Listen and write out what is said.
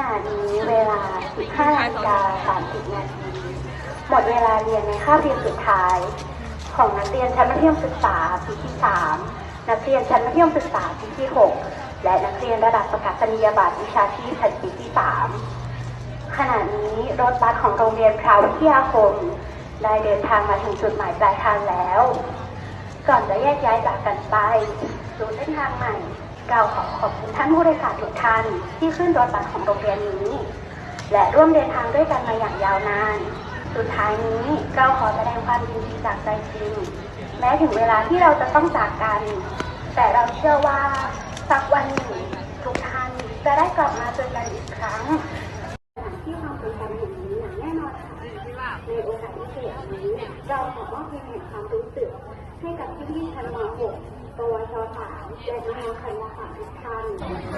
ณะนี้เวลา 15นาฬิกา30 นาที หมดเวลาเรียนในคาบเรียนสุดท้าย ของนักเรียนชั้นมัธยมศึกษาปีที่ 3 นักเรียนชั้นมัธยมศึกษาปีที่ 6 และนักเรียนระดับประกาศนียบัตรวิชาชีพชั้นปีที่ 3 ขณะนี้รถบัสของโรงเรียนพราววิทยาคม ได้เดินทางมาถึงจุดหมายปลายทางแล้ว ก่อนจะแยกย้ายจากกันไปสู่เส้นทางใหม่ กล่าขอขอบคุณท่านผู้โดยสารทุกท่านที่ขึ้นรถบัสของโรงเรียนนี้ และร่วมเดินทางด้วยกันมาอย่างยาวนาน สุดท้ายนี้เราขอแสดงความยินดีจากใจจริง แม้ถึงเวลาที่เราจะต้องจากกัน แต่เราเชื่อว่าสักวันหนึ่งทุกท่านจะได้กลับมาเจอกันอีกครั้งที่ความเป็นกันอย่างนี้อย่างแน่นอนค่ะในโอกาสพิเศษนี้เราขอมอบเพลงแห่งความรู้สึกให้กับพี่ๆชั้นม .6 ปวช .3 และน้องๆคณะทุกท่าน